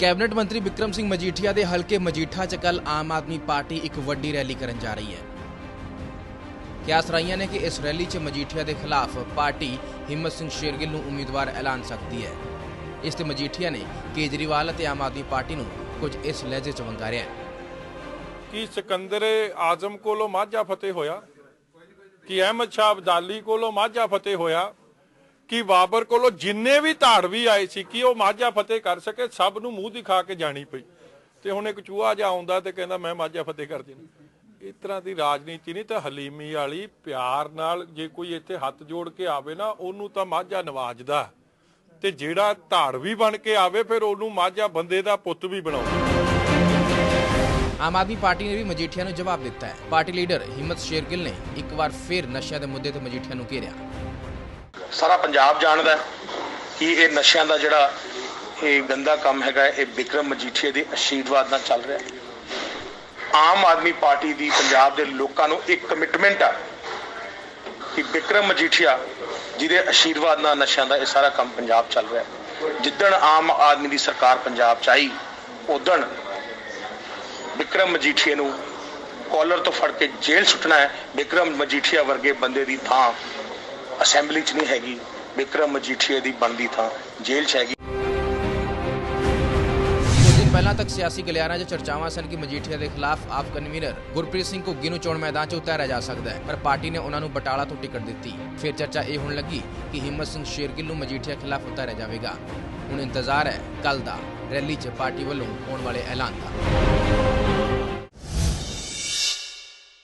Cabinet ਮੰਤਰੀ ਵਿਕਰਮ ਸਿੰਘ ਮਜੀਠੀਆ ਦੇ ਹਲਕੇ ਮਜੀਠਾ 'ਚ ਕੱਲ ਆਮ ਆਦਮੀ ਪਾਰਟੀ ਇੱਕ ਵੱਡੀ ਰੈਲੀ ਕਰਨ ਜਾ ਰਹੀ ਹੈ। ਕਿਆਸ ਰਾਈਆਂ ਨੇ ਕਿ ਇਸ ਰੈਲੀ 'ਚ ਮਜੀਠੀਆ ਦੇ ਖਿਲਾਫ ਪਾਰਟੀ ਹਿੰਮਤ ਸਿੰਘ ਸ਼ੇਰਗਿੱਲ ਨੂੰ ਉਮੀਦਵਾਰ ਐਲਾਨ ਸਕਦੀ ਹੈ। ਇਸ ਤੇ ਮਜੀਠੀਆ ਨੇ ਕੇਜਰੀਵਾਲ ਅਤੇ ਆਮ ਆਦਮੀ ਪਾਰਟੀ ਨੂੰ ਕੁਝ ਇਸ ਲਹਿਜੇ 'ਚ ਵੰਗਾਰਿਆ ਕਿ ਸਿਕੰਦਰ ਆਜ਼ਮ ਕੋਲੋਂ ਮਾਝਾ ਫਤਿਹ ਹੋਇਆ? ਕਿ ਅਹਿਮਦ ਸ਼ਾਹ ਅਬਦਾਲੀ ਕੋਲੋਂ ਮਾਝਾ ਫਤਿਹ ਹੋਇਆ? ਕਿ ਬਾਬਰ ਕੋਲੋਂ ਜਿੰਨੇ ਵੀ ਧਾੜਵੀ ਆਏ ਸੀ, ਕਿ ਉਹ ਮਾਝਾ ਫਤਿਹ ਕਰ ਸਕੇ, ਸਭ ਨੂੰ ਮੂੰਹ ਦਿਖਾ ਕੇ ਜਾਣੀ ਪਈ। ਤੇ ਹੁਣ ਇੱਕ ਚੂਹਾ ਜਿਹਾ ਆਉਂਦਾ ਤੇ ਕਹਿੰਦਾ, ਮੈਂ ਮਾਝਾ ਫਤਿਹ ਕਰ ਦੇਣਾ ਇਸ ਤਰ੍ਹਾਂ ਦੀ ਰਾਜਨੀਤੀ ਨਹੀਂ, ਤਾਂ ਹਲੀਮੀ ਵਾਲੀ ਪਿਆਰ ਨਾਲ ਜੇ ਕੋਈ ਇੱਥੇ ਹੱਥ ਜੋੜ ਕੇ ਆਵੇ ਨਾ, ਉਹਨੂੰ ਤਾਂ ਮਾਝਾ ਨਵਾਜਦਾ। ਤੇ ਜਿਹੜਾ ਧਾੜਵੀ ਬਣ ਕੇ ਆਵੇ, ਫਿਰ ਉਹਨੂੰ ਮਾਝਾ ਬੰਦੇ ਦਾ ਪੁੱਤ ਵੀ ਬਣਾਉਂਦਾ। ਆਮ ਆਦਮੀ ਪਾਰਟੀ ਨੇ ਵੀ ਮਜੀਠੀਆ ਨੂੰ ਜਵਾਬ ਦਿੱਤਾ ਹੈ। ਪਾਰਟੀ ਲੀਡਰ ਹਿੰਮਤ ਸ਼ੇਰਗਿੱਲ ਨੇ ਇੱਕ ਵਾਰ ਫਿਰ ਨਸ਼ਿਆਂ ਦੇ ਮੁੱਦੇ ਤੇ ਮਜੀਠੀਆ ਨੂੰ ਘੇਰਿਆ। ਸਾਰਾ ਪੰਜਾਬ ਜਾਣਦਾ ਕਿ ਇਹ ਨਸ਼ਿਆਂ ਦਾ ਜਿਹੜਾ ਇਹ ਗੰਦਾ ਕੰਮ ਹੈਗਾ ਇਹ ਵਿਕਰਮ ਮਜੀਠੀਆ ਦੇ ਅਸ਼ੀਰਵਾਦ ਨਾਲ ਚੱਲ ਰਿਹਾ ਆਮ ਆਦਮੀ ਪਾਰਟੀ ਦੀ ਪੰਜਾਬ ਦੇ ਲੋਕਾਂ ਨੂੰ ਇੱਕ ਕਮਿਟਮੈਂਟ ਆ ਕਿ ਵਿਕਰਮ ਮਜੀਠੀਆ ਜਿਹਦੇ ਅਸ਼ੀਰਵਾਦ ਨਾਲ ਨਸ਼ਿਆਂ ਦਾ ਇਹ ਸਾਰਾ ਕੰਮ ਪੰਜਾਬ ਚੱਲ ਰਿਹਾ ਜਿੱਦਣ ਆਮ ਆਦਮੀ ਦੀ ਸਰਕਾਰ ਪੰਜਾਬ ਚ ਆਈ ਉਦਣ ਵਿਕਰਮ ਮਜੀਠੀਆ ਨੂੰ ਕਾਲਰ ਤੋਂ ਫੜ ਕੇ ਜੇਲ੍ਹ ਸੁੱਟਣਾ ਹੈ ਵਿਕਰਮ ਮਜੀਠੀਆ ਵਰਗੇ ਬੰਦੇ ਦੀ ਥਾਂ ਅਸੈਂਬਲੀ 'ਚ ਨਹੀਂ ਹੈਗੀ। ਵਿਕਰਮ ਮਜੀਠੀਆ ਦੀ ਬਣਦੀ ਥਾਂ, ਜੇਲ੍ਹ 'ਚ ਹੈਗੀ। ਪਹਿਲਾਂ ਤੱਕ ਸਿਆਸੀ ਗਲਿਆਰਾਂ 'ਚ ਚਰਚਾਵਾਂ ਸਨ ਕਿ ਮਜੀਠੀਆ ਦੇ ਖਿਲਾਫ ਆਪ ਕਨਵੀਨਰ ਗੁਰਪ੍ਰੀਤ ਸਿੰਘ ਘੁੱਗੀ ਨੂੰ ਚੋਣ ਮੈਦਾਨ 'ਚ ਉਤਾਰਿਆ ਜਾ ਸਕਦਾ ਹੈ, ਪਰ ਪਾਰਟੀ ਨੇ ਉਹਨਾਂ ਨੂੰ ਬਟਾਲਾ ਤੋਂ ਟਿਕਟ ਦਿੱਤੀ। ਫਿਰ ਚਰਚਾ ਇਹ ਹੋਣ ਲੱਗੀ ਕਿ ਹਿੰਮਤ ਸਿੰਘ ਸ਼ੇਰਗਿੱਲ ਨੂੰ ਮਜੀਠੀਆ ਖਿਲਾਫ ਉਤਾਰਿਆ ਜਾਵੇਗਾ। ਹੁਣ ਇੰਤਜ਼ਾਰ ਹੈ ਕੱਲ ਦਾ ਰੈਲੀ 'ਚ ਪਾਰਟੀ ਵੱਲੋਂ ਹੋਣ ਵਾਲੇ ਐਲਾਨ ਦਾ।